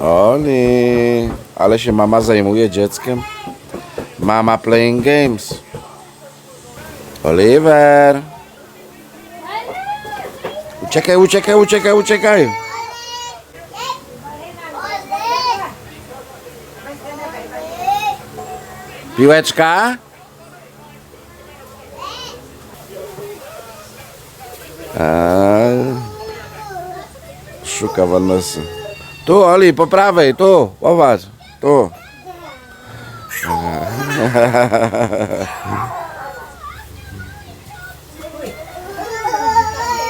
Oli, ale się mama zajmuje dzieckiem. Mama playing games. Oliver. Uciekaj, uciekaj, uciekaj, uciekaj. Piłeczka? A, szuka Vanessa. Tu, Oli, po prawej, tu, popatrz, tu.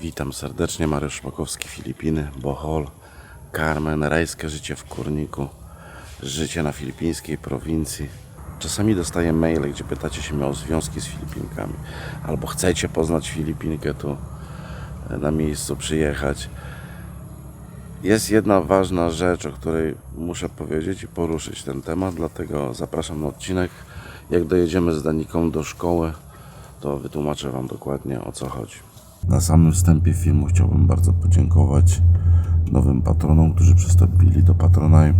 Witam serdecznie, Mariusz Szpakowski, Filipiny, Bohol, Carmen, rajskie życie w kurniku, życie na filipińskiej prowincji. Czasami dostaję maile, gdzie pytacie się o związki z Filipinkami, albo chcecie poznać Filipinkę, tu e, na miejscu przyjechać. Jest jedna ważna rzecz, o której muszę powiedzieć i poruszyć ten temat, dlatego zapraszam na odcinek. Jak dojedziemy z Daniką do szkoły, to wytłumaczę Wam dokładnie o co chodzi. Na samym wstępie filmu chciałbym bardzo podziękować nowym patronom, którzy przystąpili do Patronaj.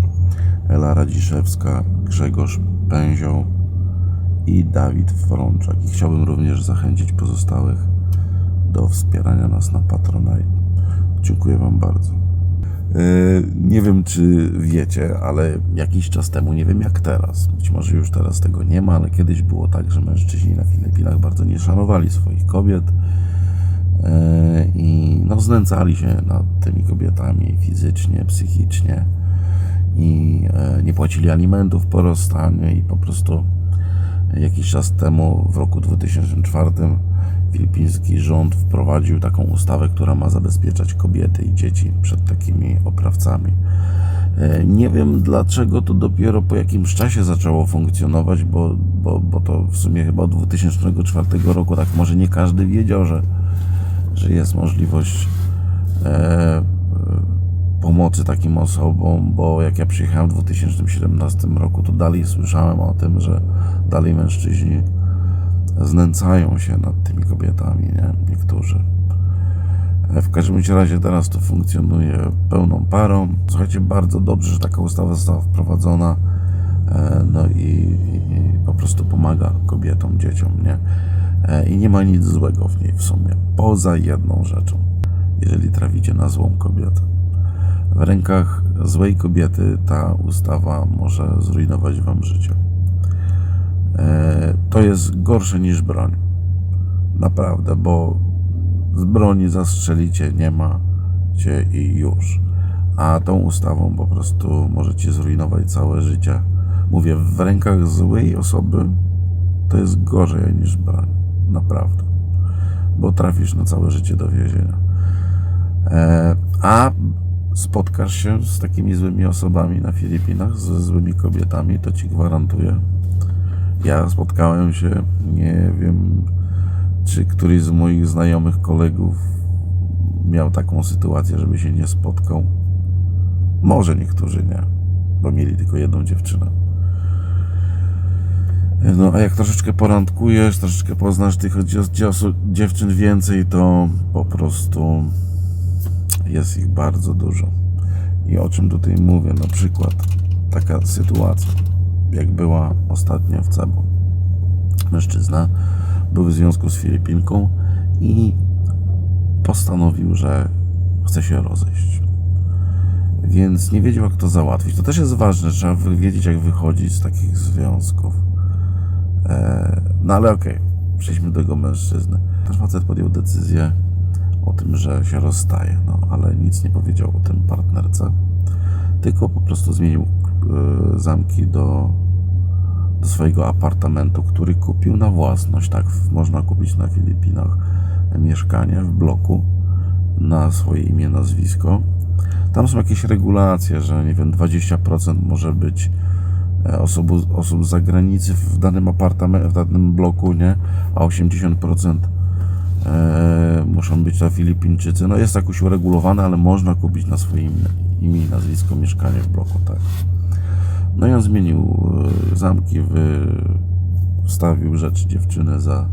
Ela Radziszewska, Grzegorz Pęzioł i Dawid Frączak. I chciałbym również zachęcić pozostałych do wspierania nas na Patronaj. Dziękuję Wam bardzo. E, Nie wiem, czy wiecie, ale jakiś czas temu, nie wiem jak teraz, być może już teraz tego nie ma, ale kiedyś było tak, że mężczyźni na Filipinach bardzo nie szanowali swoich kobiet e, i no, znęcali się nad tymi kobietami fizycznie, psychicznie i e, nie płacili alimentów po rozstaniu i po prostu jakiś czas temu, w roku 2004, filipiński rząd wprowadził taką ustawę, która ma zabezpieczać kobiety i dzieci przed takimi oprawcami. E, Nie wiem dlaczego to dopiero po jakimś czasie zaczęło funkcjonować, bo, bo, bo to w sumie chyba od 2004 roku, tak może nie każdy wiedział, że, że jest możliwość e, pomocy takim osobom, bo jak ja przyjechałem w 2017 roku, to dalej słyszałem o tym, że dalej mężczyźni znęcają się nad tymi kobietami, nie? Niektórzy. E, W każdym razie teraz to funkcjonuje pełną parą. Słuchajcie, bardzo dobrze, że taka ustawa została wprowadzona. E, No i, i po prostu pomaga kobietom, dzieciom, nie? E, I nie ma nic złego w niej w sumie, poza jedną rzeczą. Jeżeli traficie na złą kobietę. W rękach złej kobiety ta ustawa może zrujnować wam życie. E, To jest gorsze niż broń. Naprawdę, bo z broni zastrzelicie, nie ma cię i już. A tą ustawą po prostu możecie zrujnować całe życie. Mówię, w rękach złej osoby to jest gorzej niż broń. Naprawdę. Bo trafisz na całe życie do więzienia. E, a spotkasz się z takimi złymi osobami na Filipinach, ze złymi kobietami, to ci gwarantuję. Ja spotkałem się, nie wiem, czy któryś z moich znajomych kolegów miał taką sytuację, żeby się nie spotkał. Może niektórzy nie, bo mieli tylko jedną dziewczynę. No, a jak troszeczkę porandkujesz, troszeczkę poznasz tych dzie- dzie- dziewczyn więcej, to po prostu jest ich bardzo dużo. I o czym tutaj mówię? Na przykład taka sytuacja, jak była ostatnio w Cebu. Mężczyzna był w związku z Filipinką i postanowił, że chce się rozejść. Więc nie wiedział, jak to załatwić. To też jest ważne, trzeba wiedzieć, jak wychodzić z takich związków. E, no ale okej, przejdźmy do tego mężczyzny. Ten facet podjął decyzję o tym, że się rozstaje, no ale nic nie powiedział o tym partnerce, tylko po prostu zmienił zamki do, do swojego apartamentu, który kupił na własność. Tak, można kupić na Filipinach mieszkanie w bloku na swoje imię, nazwisko. Tam są jakieś regulacje, że nie wiem, 20% może być e, osób, osób z zagranicy w danym apartamencie, w danym bloku, nie? A 80% e, muszą być to Filipińczycy. No jest jakoś uregulowane, ale można kupić na swoje imię, imię i nazwisko mieszkanie w bloku, tak. No i on zmienił e, zamki, wstawił rzecz dziewczynę za,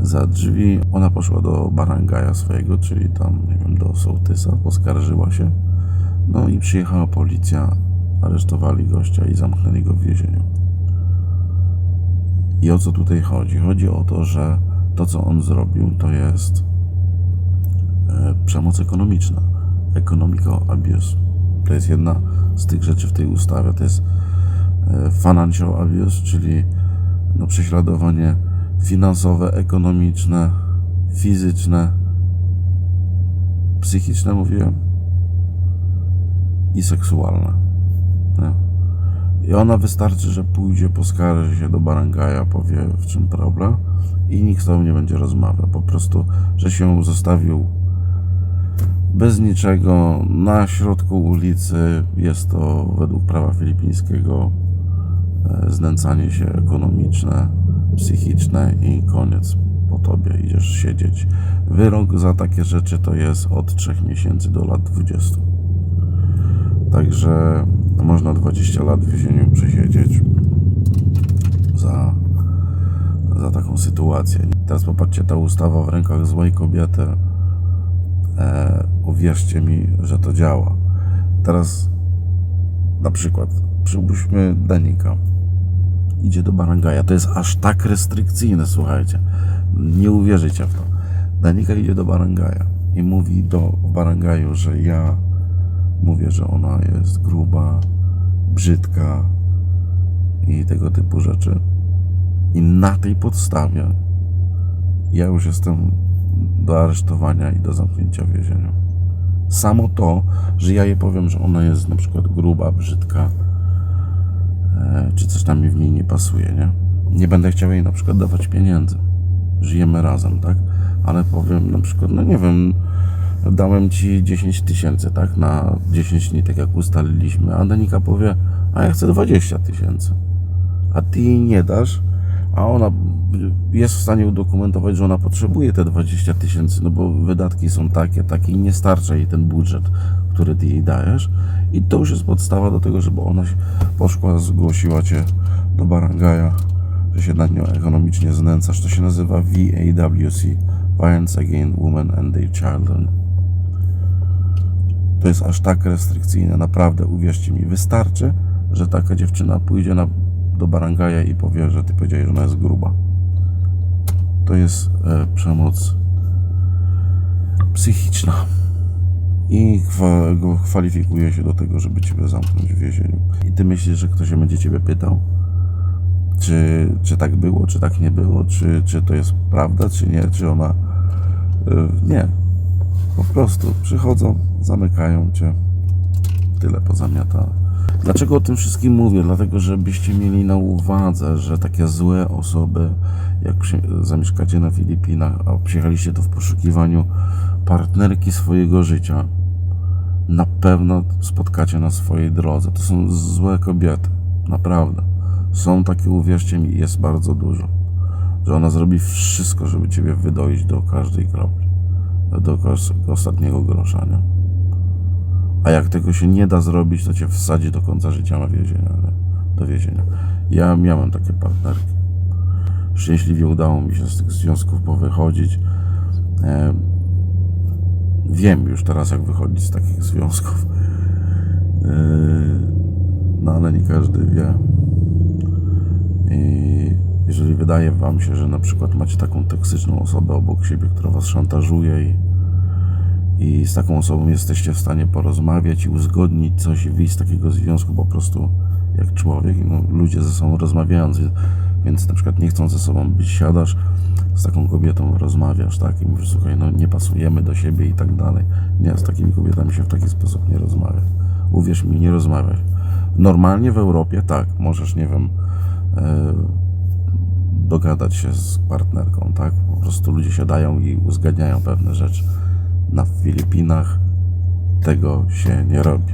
za drzwi. Ona poszła do barangaja swojego, czyli tam, nie wiem, do sołtysa, poskarżyła się No i przyjechała policja, aresztowali gościa i zamknęli go w więzieniu. I o co tutaj chodzi? Chodzi o to, że to, co on zrobił, to jest e, przemoc ekonomiczna. Economical abuse. To jest jedna z tych rzeczy w tej ustawie. To jest e, financial abuse, czyli no, prześladowanie finansowe, ekonomiczne, fizyczne, psychiczne, mówiłem, i seksualne. Nie? I ona wystarczy, że pójdzie, poskarży się do Barangaja, powie w czym problem i nikt z tobą nie będzie rozmawiał. Po prostu, że się zostawił bez niczego na środku ulicy. Jest to według prawa filipińskiego e, znęcanie się ekonomiczne, psychiczne i koniec. Po tobie idziesz siedzieć. Wyrok za takie rzeczy to jest od 3 miesięcy do lat 20. Także można 20 lat w więzieniu przesiedzieć za, za taką sytuację. Teraz popatrzcie, ta ustawa w rękach złej kobiety. E, uwierzcie mi, że to działa. Teraz na przykład przypuśćmy Danika. Idzie do Barangaja. To jest aż tak restrykcyjne, słuchajcie. Nie uwierzycie w to. Danika idzie do Barangaja i mówi do Barangaju, że ja mówię, że ona jest gruba, brzydka i tego typu rzeczy. I na tej podstawie ja już jestem do aresztowania i do zamknięcia w więzieniu. Samo to, że ja jej powiem, że ona jest na przykład gruba, brzydka, e, czy coś tam mi w niej nie pasuje, nie? Nie będę chciał jej na przykład dawać pieniędzy. Żyjemy razem, tak? Ale powiem na przykład, no nie wiem, dałem ci 10 tysięcy, tak? Na 10 dni, tak jak ustaliliśmy. A Danika powie, a ja chcę 20 tysięcy. A ty jej nie dasz, a ona jest w stanie udokumentować, że ona potrzebuje te 20 tysięcy, no bo wydatki są takie, takie i nie starcza jej ten budżet, który ty jej dajesz. I to już jest podstawa do tego, żeby ona poszła, zgłosiła cię do Barangaja, że się nad nią ekonomicznie znęcasz. To się nazywa VAWC, Violence Against Women and Their Children. To jest aż tak restrykcyjne, naprawdę, uwierzcie mi, wystarczy, że taka dziewczyna pójdzie na, do Barangaja i powie, że ty powiedziałeś, że ona jest gruba. To jest e, przemoc psychiczna i go kwalifikuje się do tego, żeby ciebie zamknąć w więzieniu. I ty myślisz, że ktoś się będzie ciebie pytał, czy, czy tak było, czy tak nie było, czy, czy to jest prawda, czy nie, czy ona... E, nie. Po prostu przychodzą, zamykają cię. Tyle pozamiata. Dlaczego o tym wszystkim mówię? Dlatego, żebyście mieli na uwadze, że takie złe osoby, jak zamieszkacie na Filipinach, a przyjechaliście tu w poszukiwaniu partnerki swojego życia, na pewno spotkacie na swojej drodze. To są złe kobiety. Naprawdę. Są takie, uwierzcie mi, jest bardzo dużo. Że ona zrobi wszystko, żeby ciebie wydoić do każdej kropli. Do ostatniego grosza? A jak tego się nie da zrobić, to cię wsadzi do końca życia na więzienia, do więzienia. Ja miałem takie partnerki. Szczęśliwie udało mi się z tych związków powychodzić. E, wiem już teraz, jak wychodzić z takich związków. E, no ale nie każdy wie. I jeżeli wydaje wam się, że na przykład macie taką toksyczną osobę obok siebie, która was szantażuje i i z taką osobą jesteście w stanie porozmawiać i uzgodnić coś i wyjść z takiego związku po prostu jak człowiek. No, ludzie ze sobą rozmawiając, więc na przykład nie chcą ze sobą być, siadasz z taką kobietą, rozmawiasz, tak, i mówisz, słuchaj, no nie pasujemy do siebie i tak dalej. Nie, z takimi kobietami się w taki sposób nie rozmawia. Uwierz mi, nie rozmawiaj. Normalnie w Europie tak, możesz, nie wiem, e, dogadać się z partnerką, tak? Po prostu ludzie siadają i uzgadniają pewne rzeczy na Filipinach tego się nie robi.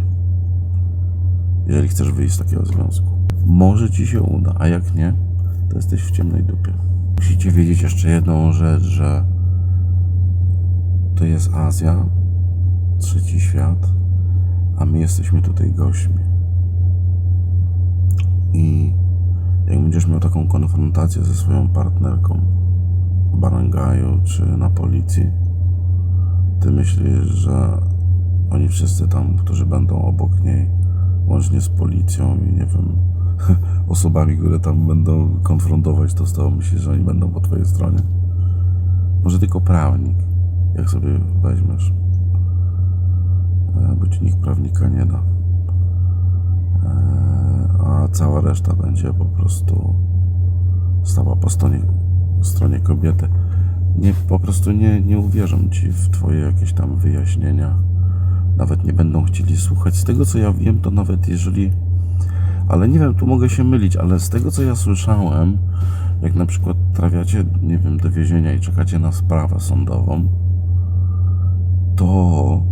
Jeżeli chcesz wyjść z takiego związku. Może ci się uda, a jak nie, to jesteś w ciemnej dupie. Musicie wiedzieć jeszcze jedną rzecz, że to jest Azja, trzeci świat, a my jesteśmy tutaj gośćmi. I jak będziesz miał taką konfrontację ze swoją partnerką w barangaju czy na policji, ty myślisz, że oni wszyscy tam, którzy będą obok niej, łącznie z policją i nie wiem, osobami, które tam będą konfrontować to z tobą, myślisz, że oni będą po twojej stronie? Może tylko prawnik, jak sobie weźmiesz. E, ci nikt prawnika nie da. E, A cała reszta będzie po prostu stała po stronie, stronie kobiety. Nie, po prostu nie, nie uwierzą ci w twoje jakieś tam wyjaśnienia. Nawet nie będą chcieli słuchać. Z tego co ja wiem, to nawet jeżeli. Ale nie wiem, tu mogę się mylić, ale z tego co ja słyszałem, jak na przykład trafiacie, nie wiem, do więzienia i czekacie na sprawę sądową, to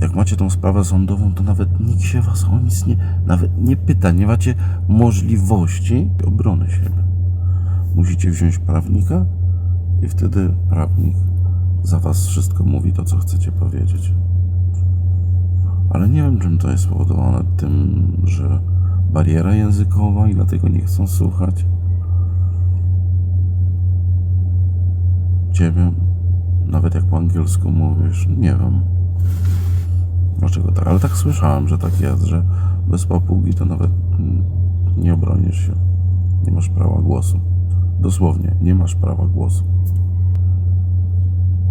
jak macie tą sprawę sądową, to nawet nikt się was o nic nie, nawet nie pyta, nie macie możliwości obrony siebie. Musicie wziąć prawnika i wtedy prawnik za was wszystko mówi to, co chcecie powiedzieć. Ale nie wiem, czym to jest spowodowane tym, że bariera językowa i dlatego nie chcą słuchać. Ciebie, nawet jak po angielsku mówisz, nie wiem. Dlaczego tak? Ale tak słyszałem, że tak jest, że bez papugi to nawet nie obronisz się. Nie masz prawa głosu. Dosłownie, nie masz prawa głosu.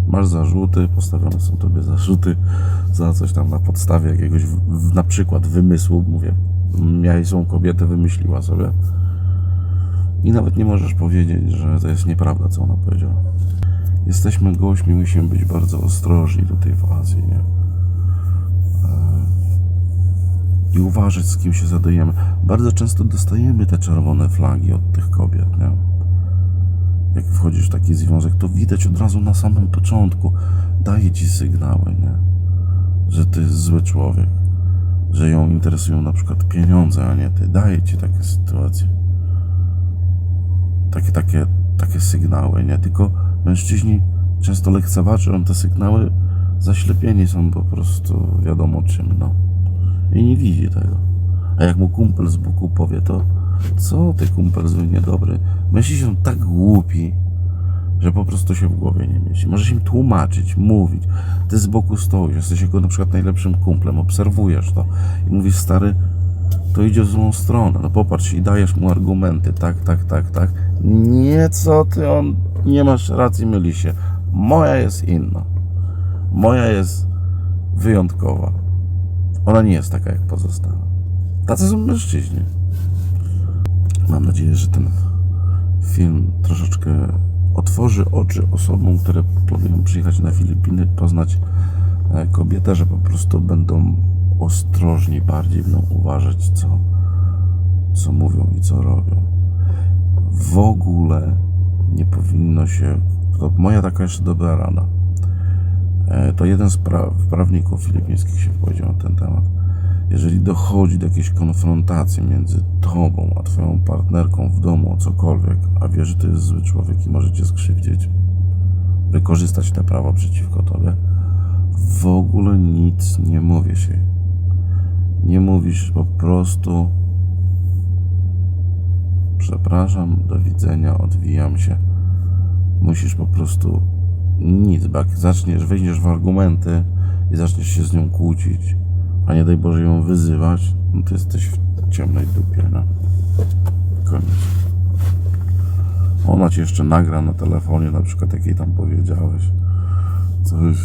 Masz zarzuty, postawione są tobie zarzuty za coś tam na podstawie jakiegoś, na przykład wymysłu, mówię, miałeś są kobietę, wymyśliła sobie. I nawet nie możesz powiedzieć, że to jest nieprawda, co ona powiedziała. Jesteśmy gośćmi, musimy być bardzo ostrożni tutaj w Azji, nie? i uważać, z kim się zadajemy. Bardzo często dostajemy te czerwone flagi od tych kobiet, nie? Jak wchodzisz w taki związek, to widać od razu na samym początku. Daje ci sygnały, nie? Że ty jest zły człowiek. Że ją interesują na przykład pieniądze, a nie ty. Daje ci takie sytuacje. Takie, takie, takie sygnały, nie? Tylko mężczyźni często lekceważą te sygnały. Zaślepieni są po prostu wiadomo czym, no i nie widzi tego. A jak mu kumpel z boku powie, to co ty kumpel zły niedobry? Myśli się tak głupi, że po prostu się w głowie nie mieści. Możesz im tłumaczyć, mówić. Ty z boku stoisz, jesteś jego na przykład najlepszym kumplem, obserwujesz to i mówisz, stary, to idzie w złą stronę. No popatrz i dajesz mu argumenty, tak, tak, tak, tak. Nie, co ty, on, nie masz racji, myli się. Moja jest inna. Moja jest wyjątkowa. Ona nie jest taka jak pozostałe. Tacy są mężczyźni. Mam nadzieję, że ten film troszeczkę otworzy oczy osobom, które planują przyjechać na Filipiny, poznać e, kobietę, że po prostu będą ostrożni bardziej, będą uważać, co, co mówią i co robią. W ogóle nie powinno się. To moja taka jeszcze dobra rada. E, To jeden z pra- prawników filipińskich się powiedział na ten temat. Jeżeli dochodzi do jakiejś konfrontacji między tobą a twoją partnerką w domu o cokolwiek, a wiesz, że to jest zły człowiek i może cię skrzywdzić, wykorzystać te prawo przeciwko tobie, w ogóle nic nie mówisz jej. Nie mówisz po prostu przepraszam, do widzenia, odwijam się. Musisz po prostu nic, bo jak zaczniesz, wejdziesz w argumenty i zaczniesz się z nią kłócić, a nie daj Boże ją wyzywać, no to jesteś w ciemnej dupie, no. Koniec. Ona ci jeszcze nagra na telefonie, na przykład jak jej tam powiedziałeś coś